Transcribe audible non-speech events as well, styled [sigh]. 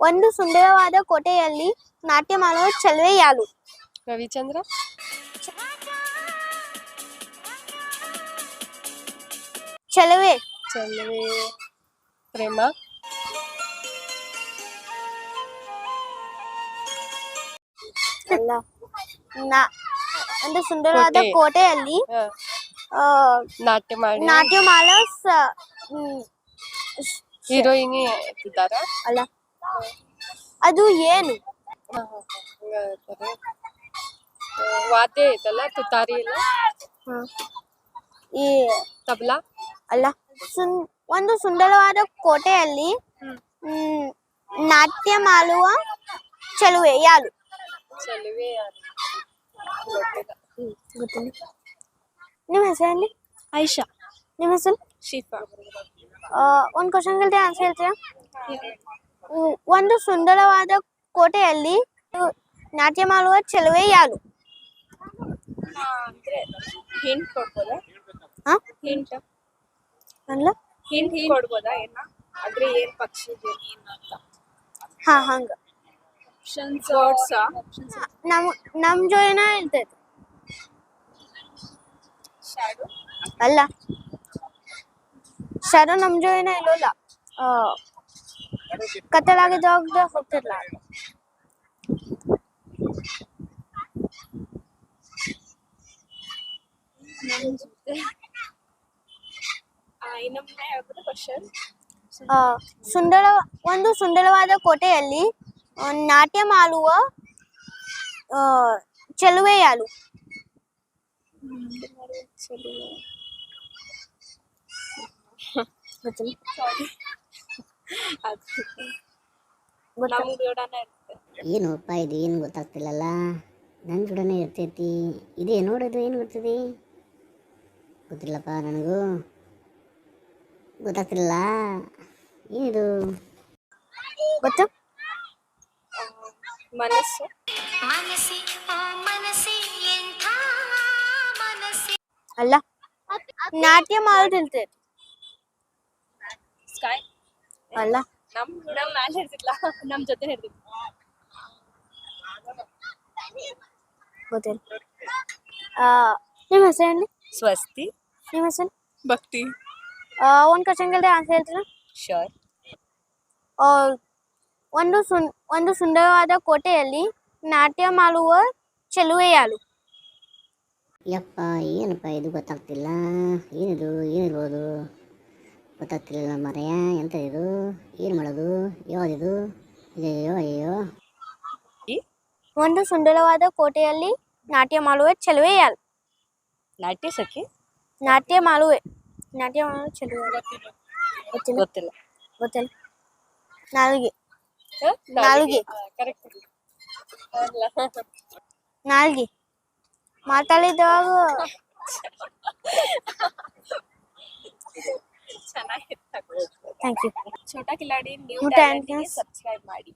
ಒಂದು ಸುಂದರವಾದ ಕೋಟೆಯಲ್ಲಿ ನಾಟ್ಯ ಮಾಡುವ ಚೆಲುವೆ ಯಾರು? ರವಿಚಂದ್ರ. ಚೆಲುವೆ. ಚೆಲುವೆ. ಪ್ರೇಮ. ಅಲ್ಲ. ನಾ- ಒಂದು ಸುಂದರವಾದ ಕೋಟೆ. ಕೋಟೆಯಲ್ಲಿ ಹ, ಆ, ನಾಟ್ಯ ಮಾಡಿ. ನಾಟ್ಯ ಮಾಡೋ ಸ- ಹ್ಮ್, ಹೀರೋಯಿನಿ ಇದ್ದಾರ ಅಲ್ಲ. ಅದು ಏನು? ವಾದ್ಯ ಐತಲ್ಲ ತುತಾರಿ ಎಲ್ಲ? ಈ ತಬಲಾ? ಅಲ್ಲ ಸುನ್- ಒಂದು ಸುಂದರವಾದ ಕೋಟೆಯಲ್ಲಿ ನಾಟ್ಯ ಮಾಡುವ ಚಲುವೆ ಯಾರು? ಚಲುವೆ ಯಾರು? ಗೊತ್ತಿಲ್ಲ. ನಿಮ್ಮ ಹೆಸರಲ್ಲಿ ಐಶಾ. ನಿಮ್ಮ ಹೆಸರು? ಶಿಫಾ. ಒಂದು ಕ್ವಶನ್ ಕೇಳ್ತೀರಾ ಆನ್ಸರ್ ಹೇಳ್ತೀರಾ ಒಂದು ಸುಂದರವಾದ ಕೋಟೆಯಲ್ಲಿ ನಾಟ್ಯ ಮಾಡುವ ಚೆಲುವೆ ಯಾರು? ಹಾ ಹಂಗ. ನಮ್ ನಮ್ ಜೋಡಿನ ಇರ್ತೈತಿ. ಅಲ್ಲ. ಶಾರು ನಮ್ ಜೋಡಿನ ಇಲ್ಲಲ್ಲ. ಆ, ಕತ್ತಲಾಗಿದ್ದಾಗ ಹೋಗ್ತಿರ್ಲ ಸುಂದರ ಒಂದು ಸುಂದರವಾದ ಕೋಟೆಯಲ್ಲಿ ನಾಟ್ಯ ಮಾಡುವ ಆ, ಚೆಲುವೆ? ನಮ್ ಜೋಡನ ಇರುತ್ತೆ. ಏನೋಪ್ಪ ಇದು ಏನು ಗೊತ್ತಾಗ್ತಿಲ್ಲಲ್ಲ? ನನ್ನ ಜೋಡನೆ ಇರ್ತೈತಿ. ಇದೇ ನೋಡೋದು ಏನು ಗೊತ್ತಿದೆ? ಗೊತ್ತಿಲ್ಲಪ್ಪ ನನಗೂ. ಗೊತ್ತಾಗ್ತಿಲ್ಲ ಏನಿದು? ಗೊತ್ತು? ಮನಸ್ಸು. ಅಲ್ಲ ನಾಟ್ಯ ಮಾಡೋದು ಇರ್ತೈತಿ ಸ್ಕೈ ಅಲ್ಲ? ನಮ್ ನಮ್ ಮ್ಯಾಲ ಇರ್ತಿಲ್ಲ ನಮ್ ಜೊತೆ ಇರ್ತಿತ್ತು ಗೊತ್ತಿಲ್ಲ. ಆ, ನಿಮ್ಮ ಹೆಸರೇನು ಸ್ವಸ್ತಿ. ನಿಮ್ಮ ಹೆಸರು? ಭಕ್ತಿ. ಆ, ಒಂದ್ ಕ್ವಶನ್ ಕೇಳಿದ್ರೆ ಆನ್ಸರ್ ಹೇಳ್ತೀರಾ? ಶೋರ್ ಆ, ಒಂದು ಸುನ್ ಒಂದು ಸುಂದರವಾದ ಕೋಟೆಯಲ್ಲಿ ನಾಟ್ಯ ಮಾಡುವ ಚೆಲುವೆ ಯಾರು? ಯಪ್ಪ ಏನಪ್ಪ ಇದು ಗೊತ್ತಾಗ್ತಿಲ್ಲ? ಏನಿದು ಏನಿರ್ಬೋದು? ಗೊತ್ತಾಗ್ತಿಲ್ಲ ಮರೆಯ ಎಂತ ಇದು? ಏನು ಮಾಡೋದು? ಯಾವುದಿದು? ಅಯ್ಯೋ ಅಯ್ಯೋ ಒಂದು ಸುಂದರವಾದ ಕೋಟೆಯಲ್ಲಿ ನಾಟ್ಯ ಮಾಡುವೆ ಚಲುವೆ ಯಾಲ್ ನಾಟ್ಯ ಸಖಿ? ನಾಟ್ಯ ಮಾಡುವೆ. ನಾಟ್ಯ ಮಾಡುವ ಚಲುವೆ ಗೊತ್ತಿಲ್ಲ. ಗೊತ್ತಿಲ್ಲ. ಗೊತ್ತಿಲ್ಲ. ನಾಲ್ಗೆ ನಾಲ್ಗೆ. ಕರೆಕ್ಟ್ ನಾಲ್ಗೆ. ಮಾತಾಡಿದಾಗ [laughs] thank you Chota Kiladi new ಊಟ ಟ್ಯಾಲೆಂಟ್ಗೆ ಆಯ್ತಾ? ಸಬ್ಸ್ಕ್ರೈಬ್ ಮಾಡಿ